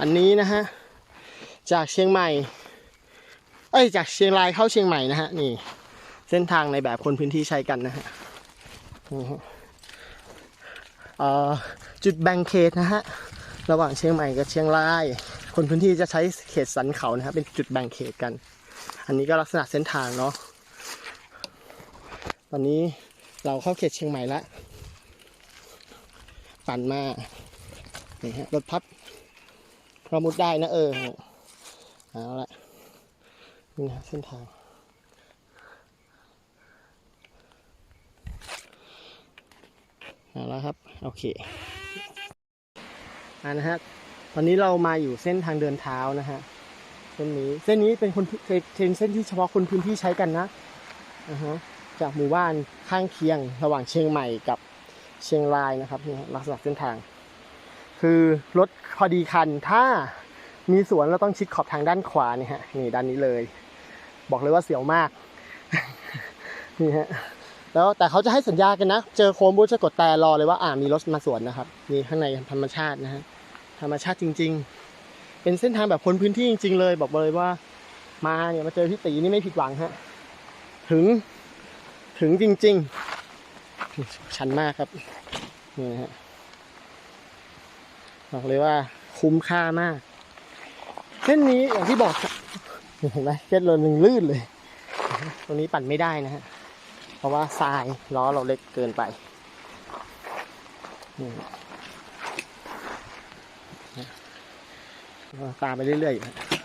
อันนี้นะฮะ จากเชียงใหม่ เอ้ย จากเชียงรายเข้าเชียงใหม่นะฮะ นี่ เส้นทางในแบบคนพื้นที่ใช้กันนะฮะนี่ฮะจุดแบ่งเขตนะฮะ ระหว่างเชียงใหม่กับเชียงราย คนพื้นที่จะใช้เขตสันเขานะฮะ เป็นจุดแบ่งเขตกัน อันนี้ก็ลักษณะเส้นทางเนาะ ตอนนี้เราเข้าเขตเชียงใหม่ล้วปั่นมานี่ฮะรถพับ เรามุดได้นะเออเอาละนี่นะเส้นทางเอาละครับ โอเคอ่านะฮะตอนนี้เรามาอยู่เส้นทางเดินเท้านะฮะเส้นนี้เส้นนี้เป็นคนเป็นเส้นที่เฉพาะคนพื้นที่ใช้กันนะอ่าฮะจากหมู่บ้านข้างเคียงระหว่างเชียงใหม่กับเชียงรายนะครับนี่ลักษณะเส้นทาง คือรถพอดีคันถ้ามีสวนเราต้องชิดขอบทางด้านขวานี่ฮะนี่ด้านนี้เลย บอกเลยว่าเสียวมากนี่ฮะแล้วแต่เขาจะให้สัญญากันนะ เจอโค้งบุ๊จะกดแต่รอเลยว่าอ่ามีรถมาสวนนะครับนี่ข้างในธรรมชาตินะฮะธรรมชาติจริง ๆ เป็นเส้นทางแบบคนพื้นที่จริง ๆ เลย บอกเลยว่ามาเนี่ยมาเจอพี่ตีนี่ไม่ผิดหวังฮะถึงถึงจริง ๆ ชันมากครับนี่ฮะ บอกเลยว่าคุ้มค่ามาก เส้นนี้อย่างที่บอกเห็นไหมเส้นเรถหนึ่งลื่นเลย ตรงนี้ปั่นไม่ได้นะฮะ เพราะว่าทรายล้อเราเล็กเกินไปนี่ตามไปเรื่อยๆ